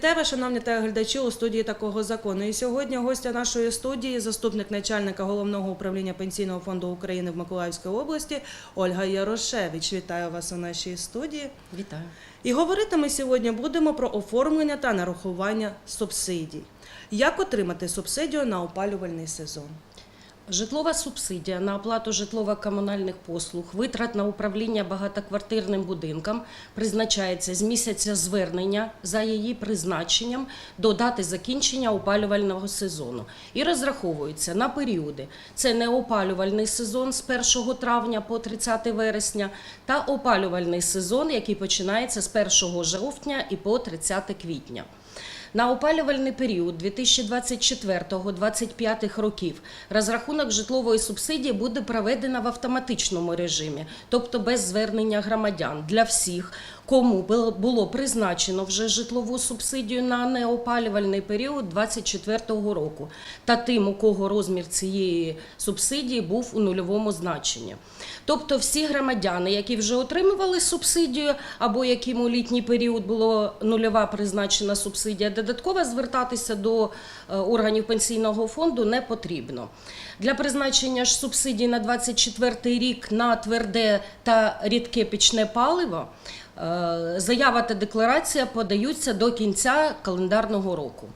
Вітаю вас, шановні телеглядачі у студії такого закону. І сьогодні гостя нашої студії, заступник начальника головного управління пенсійного фонду України в Миколаївській області Ольга Ярошевич. Вітаю вас у нашій студії. Вітаю. І говорити ми сьогодні будемо про оформлення та нарахування субсидій. Як отримати субсидію на опалювальний сезон? Житлова субсидія на оплату житлово-комунальних послуг, витрат на управління багатоквартирним будинком призначається з місяця звернення за її призначенням до дати закінчення опалювального сезону і розраховується на періоди. Це неопалювальний сезон з 1 травня по 30 вересня та опалювальний сезон, який починається з 1 жовтня і по 30 квітня. На опалювальний період 2024-2025 років розрахунок житлової субсидії буде проведено в автоматичному режимі, тобто без звернення громадян для всіх, кому було- було призначено вже житлову субсидію на неопалювальний період 2024 року, та тим, у кого розмір цієї субсидії був у нульовому значенні. Тобто всі громадяни, які вже отримували субсидію, або яким у літній період була нульова призначена субсидія, додатково звертатися до е, органів пенсійного фонду не потрібно. Для призначення ж субсидій на 24 рік на тверде та рідке пічне паливо е, заява та декларація подаються до кінця календарного року.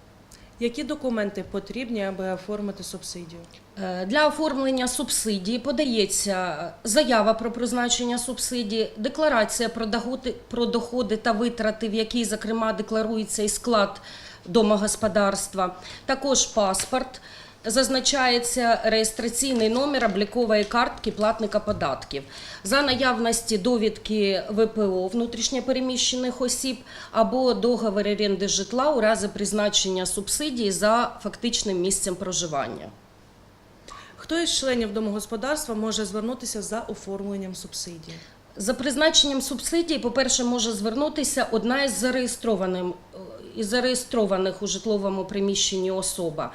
Які документи потрібні, аби оформити субсидію? Е, Для оформлення субсидії подається заява про призначення субсидії, декларація про доходи, про доходи та витрати, в якій, зокрема, декларується і склад домогосподарства, також паспорт. Зазначається реєстраційний номер облікової картки платника податків за наявності довідки ВПО внутрішньопереміщених осіб або договір оренди житла у разі призначення субсидії за фактичним місцем проживання. Хто із членів домогосподарства може звернутися за оформленням субсидії? За призначенням субсидії, по-перше, може звернутися одна із зареєстрованих, із зареєстрованих у житловому приміщенні особа.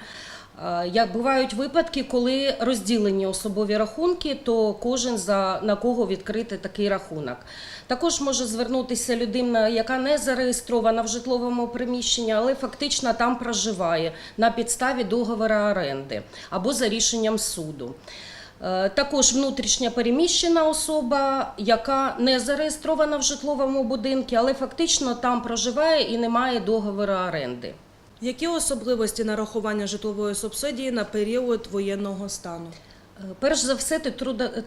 Е, Як бувають випадки, коли розділені особові рахунки, то кожен за на кого відкрити такий рахунок. Також може звернутися людина, яка не зареєстрована в житловому приміщенні, але фактично там проживає на підставі договору оренди або за рішенням суду. Е, Також внутрішня переміщена особа, яка не зареєстрована в житловому будинку, але фактично там проживає і не має договору оренди. Які особливості нарахування житлової субсидії на період воєнного стану? Перш за все,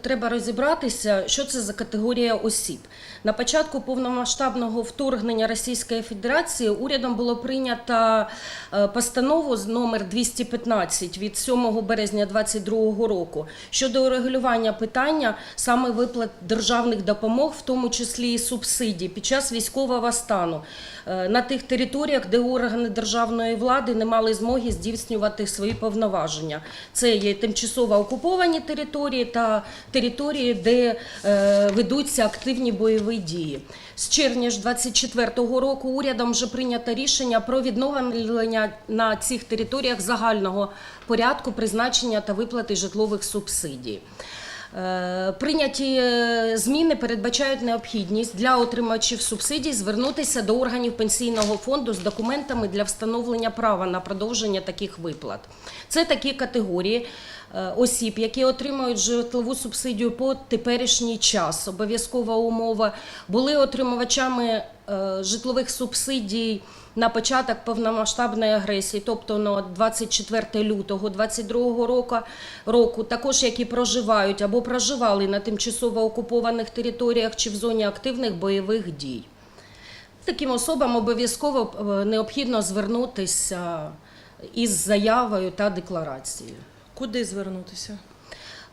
треба розібратися, що це за категорія осіб. На початку повномасштабного вторгнення Російської Федерації урядом було прийнято е, постанову з номер 215 від 7 березня 2022 року щодо урегулювання питання саме виплат державних допомог, в тому числі і субсидій, під час військового стану е, на тих територіях, де органи державної влади не мали змоги здійснювати свої повноваження. Це є тимчасово окуповані території та території, де е, ведуться активні бойові дії. З червня ж 24-го року урядом вже прийнято рішення про відновлення на цих територіях загального порядку призначення та виплати житлових субсидій. Е, Прийняті е, зміни передбачають необхідність для отримувачів субсидій звернутися до органів пенсійного фонду з документами для встановлення права на продовження таких виплат. Це такі категорії е, осіб, які отримують житлову субсидію по теперішній час. Обов'язкова умова були отримувачами житлових субсидій на початок повномасштабної агресії, тобто на 24 лютого 22 року, року, також які проживають або проживали на тимчасово окупованих територіях чи в зоні активних бойових дій. Таким особам обов'язково е, необхідно звернутися із заявою та декларацією. Куди звернутися?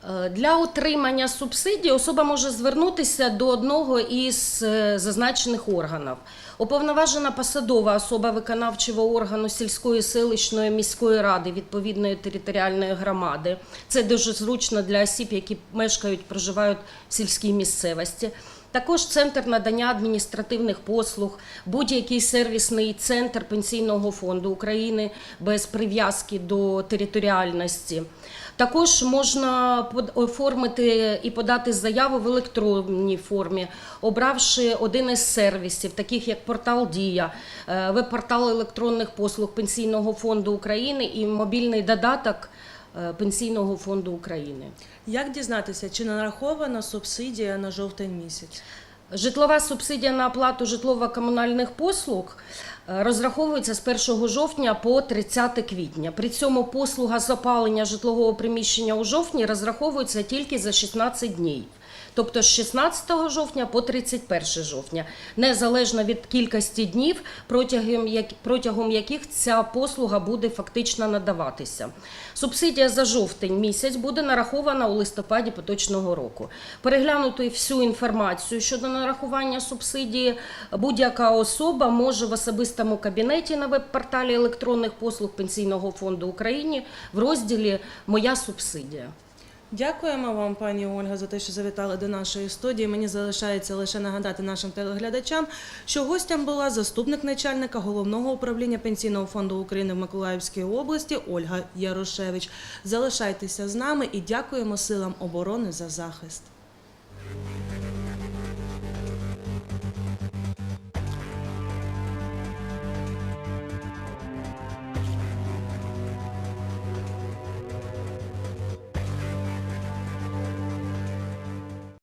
Е, Для отримання субсидії особа може звернутися до одного із е, зазначених органів. Уповноважена посадова особа виконавчого органу сільської селищної міської ради відповідної територіальної громади. Це дуже зручно для осіб, які мешкають, проживають в сільській місцевості. Також центр надання адміністративних послуг, будь-який сервісний центр пенсійного фонду України без прив'язки до територіальності. Також можна оформити і подати заяву в електронній формі, обравши один із сервісів, таких як портал Дія, е, веб-портал електронних послуг Пенсійного фонду України і мобільний додаток е, Пенсійного фонду України. Як дізнатися, чи нарахована субсидія на жовтень місяць? Житлова субсидія на оплату житлово-комунальних послуг розраховується з 1 жовтня по 30 квітня. При цьому послуга з опалення житлового приміщення у жовтні розраховується тільки за 16 днів. Тобто з 16 жовтня по 31 жовтня, незалежно від кількості днів, протягом, як, протягом яких ця послуга буде фактично надаватися. Субсидія за жовтень місяць буде нарахована у листопаді поточного року. Переглянути всю інформацію щодо нарахування субсидії будь-яка особа може в особистому кабінеті на веб-порталі електронних послуг Пенсійного фонду України в розділі Моя субсидія. Дякуємо вам, пані Ольга, за те, що завітали до нашої студії. Мені залишається лише нагадати нашим телеглядачам, що гостям була заступник начальника головного управління пенсійного фонду України в Миколаївській області Ольга Ярошевич. Залишайтеся з нами і дякуємо силам оборони за захист.